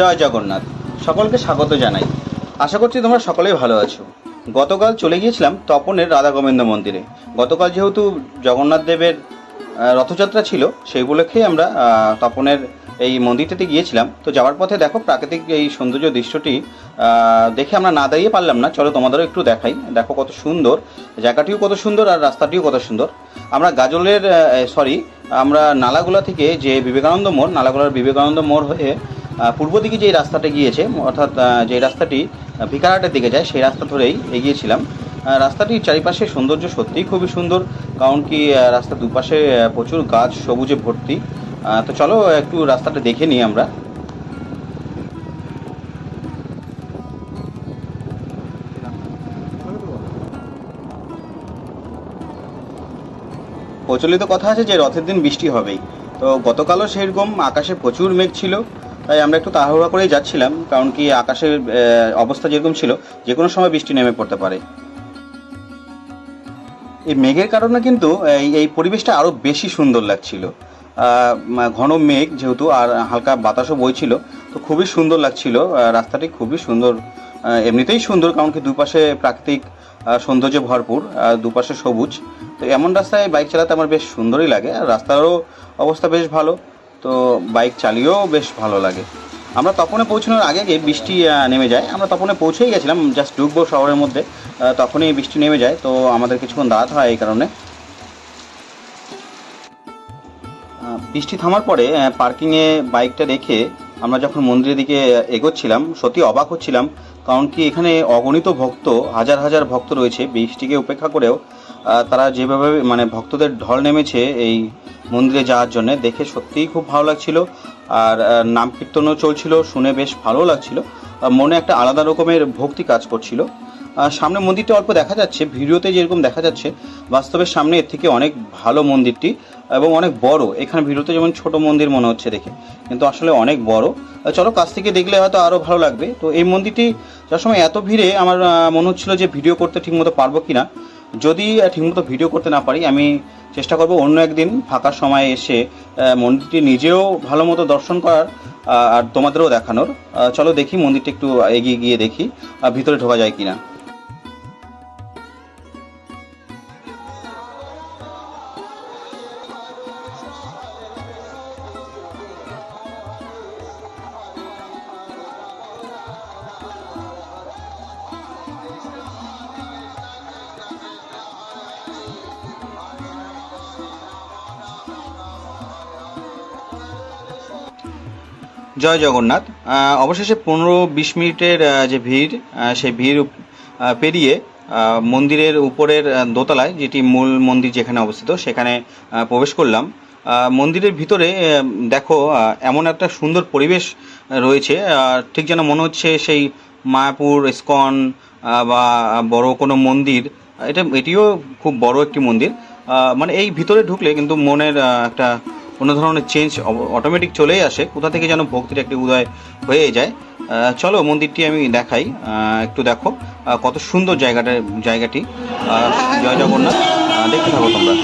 জয় জগন্নাথ। সকলকে স্বাগত জানাই। আশা করছি তোমরা সকলেই ভালো আছো। গতকাল চলে গিয়েছিলাম তপনের রাধা গোবিন্দ মন্দিরে। গতকাল যেহেতু জগন্নাথ দেবের রথযাত্রা ছিল, সেই উপলক্ষেই আমরা তপনের এই মন্দিরটাতে গিয়েছিলাম। তো যাওয়ার পথে দেখো প্রাকৃতিক এই সৌন্দর্য দৃশ্যটি দেখে আমরা না দাঁড়িয়ে পারলাম না। চলো তোমাদেরও একটু দেখাই। দেখো কত সুন্দর। জায়গাটিও কত সুন্দর আর রাস্তাটিও কত সুন্দর। আমরা গাজলের সরি আমরা নালাগোলা থেকে যে বিবেকানন্দ মোড়, নালাগোলার বিবেকানন্দ মোড় হয়ে পূর্ব দিকে যে রাস্তাটা গিয়েছে অর্থাৎ যে রাস্তাটি আহ, ভিকারহাটের দিকে যায় সেই রাস্তা ধরেই এগিয়েছিলাম। রাস্তাটির চারিপাশে সৌন্দর্য সত্যিই খুবই সুন্দর কারণ কি আহ, রাস্তার দুপাশে প্রচুর গাছ সবুজে ভর্তি। তো চলো একটু রাস্তাটা দেখে নিই আমরা। প্রচলিত কথা আছে যে রথের দিন বৃষ্টি হবেই। তো গতকালও সেরকম আকাশে প্রচুর মেঘ ছিল। তাই আমরা একটু তাড়াহুড়া করেই যাচ্ছিলাম, কারণ কি আকাশের অবস্থা যেরকম ছিল যে কোনো সময় বৃষ্টি নেমে পড়তে পারে। এই মেঘের কারণে কিন্তু এই পরিবেশটা আরও বেশি সুন্দর লাগছিল। ঘন মেঘ যেহেতু, আর হালকা বাতাসও বইছিল, তো খুবই সুন্দর লাগছিল। রাস্তাটি খুবই সুন্দর এমনিতেই সুন্দর, কারণ কি দুপাশে প্রাকৃতিক সৌন্দর্যে ভরপুর দুপাশে সবুজ। তো এমন রাস্তায় বাইক চালাতে আমার বেশ সুন্দরই লাগে, আর রাস্তারও অবস্থা বেশ ভালো। তো বাইক চালিয়েও বেশ ভালো লাগে। আমরা তপনে পৌঁছানোর আগে আগে বৃষ্টি নেমে যায়। আমরা তপনে পৌঁছেই গেছিলাম জাস্ট ঢুকবো শহরের মধ্যে। তখনই বৃষ্টি নেমে যায়। তো আমাদের কিছুক্ষণ দাঁড়াতে হয় এই কারণে। বৃষ্টি থামার পরে পার্কিংয়ে বাইকটা রেখে আমরা যখন মন্দিরের দিকে এগোচ্ছিলাম, সত্যি অবাক হচ্ছিলাম। কারণ কি এখানে অগণিত ভক্ত, হাজার হাজার ভক্ত রয়েছে, বৃষ্টিকে উপেক্ষা করেও তারা যেভাবে মানে ভক্তদের ঢল নেমেছে এই মন্দিরে যাওয়ার জন্য, দেখে সত্যিই খুব ভালো লাগছিল। আর নাম কীর্তনও চলছিল, শুনে বেশ ভালো লাগছিল। মনে একটা আলাদা রকমের ভক্তি কাজ করছিল। সামনে মন্দিরটা অল্প দেখা যাচ্ছে, ভিডিওতে যেরকম দেখা যাচ্ছে, বাস্তবের সামনে এর থেকে অনেক ভালো মন্দিরটি। এবং অনেক বড়। এখানে ভিডিওতে যেমন ছোট মন্দির মনে হচ্ছে দেখে। কিন্তু আসলে অনেক বড়। চলো কাছ থেকে দেখলে হয়তো আরও ভালো লাগবে। তো এই মন্দিরটি যার সময় এত ভিড়ে আমার মনে হচ্ছিল যে ভিডিও করতে ঠিকমতো পারব কি না যদি ঠিকমতো ভিডিও করতে না পারি, আমি চেষ্টা করব অন্য একদিন ফাঁকা সময় এসে মন্দিরটি নিজেও ভালো মতো দর্শন করার আর তোমাদেরও দেখানোর। চলো দেখি মন্দিরটা একটু এগিয়ে গিয়ে দেখি ভিতরে ঢোকা যায় কিনা। জয় জগন্নাথ। অবশেষে পনেরো বিশ মিনিটের যে ভিড় সেই ভিড় পেরিয়ে মন্দিরের উপরের দোতলায়, যেটি মূল মন্দির যেখানে অবস্থিত, সেখানে প্রবেশ করলাম। মন্দিরের ভিতরে দেখো এমন একটা সুন্দর পরিবেশ রয়েছে ঠিক যেন মনে হচ্ছে সেই মায়াপুর, ইস্কন বা বড় কোনো মন্দির। এটা, এটিও খুব বড় একটি মন্দির। মানে এই ভিতরে ঢুকলে কিন্তু মনের একটা কোনো ধরনের চেঞ্জ অটোমেটিক চলেই আসে। কোথা থেকে যেন ভক্তির একটি উদয় হয়ে যায়। চলো মন্দিরটি আমি দেখাই। একটু দেখো। কত সুন্দর জায়গাটা, জায়গাটি। জয় জগন্নাথ। দেখতে থাকো তোমরা।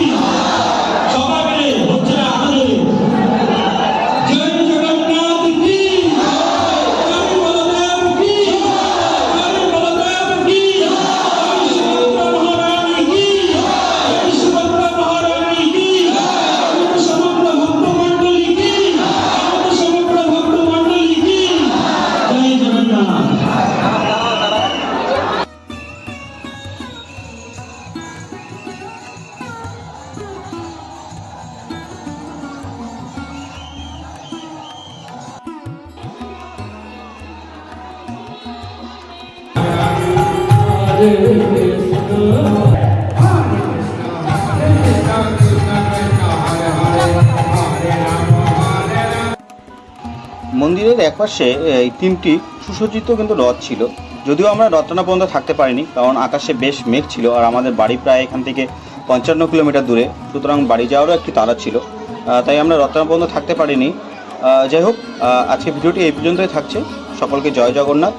মন্দিরের একপাশে এই তিনটি সুসজ্জিত কিন্তু রথ ছিল। যদিও আমরা রথনা পর্যন্ত থাকতে পারিনি, কারণ আকাশে বেশ মেঘ ছিল আর আমাদের বাড়ি প্রায় এখান থেকে পঞ্চান্ন কিলোমিটার দূরে, সুতরাং বাড়ি যাওয়ারও একটি তাড়া ছিল। তাই আমরা রত্না পর্যন্ত থাকতে পারিনি। যাই হোক আজকে ভিডিওটি এই পর্যন্তই থাকছে। সকলকে জয় জগন্নাথ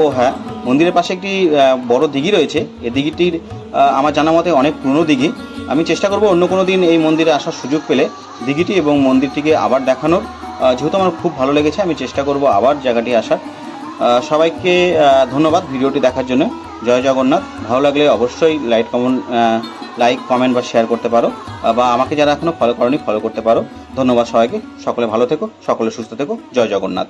ও হ্যাঁ। মন্দিরের পাশে একটি বড় দিঘি রয়েছে। এই দিঘিটির আমার জানা মতে অনেক পুরনো দিঘি। আমি চেষ্টা করব অন্য কোনো দিন এই মন্দিরে আসার সুযোগ পেলে দিঘিটি এবং মন্দিরটিকে আবার দেখানোর। যেহেতু আমার খুব ভালো লেগেছে, আমি চেষ্টা করব আবার জায়গাটি আসার। সবাইকে ধন্যবাদ ভিডিওটি দেখার জন্য। জয় জগন্নাথ। ভালো লাগলে অবশ্যই লাইক, কমেন্ট লাইক, কমেন্ট বা শেয়ার করতে পারো। বা আমাকে যারা এখনও ফলো করনি ফলো করতে পারো। ধন্যবাদ সবাইকে। সকলে ভালো থেকো, সকলে সুস্থ থেকো। জয় জগন্নাথ।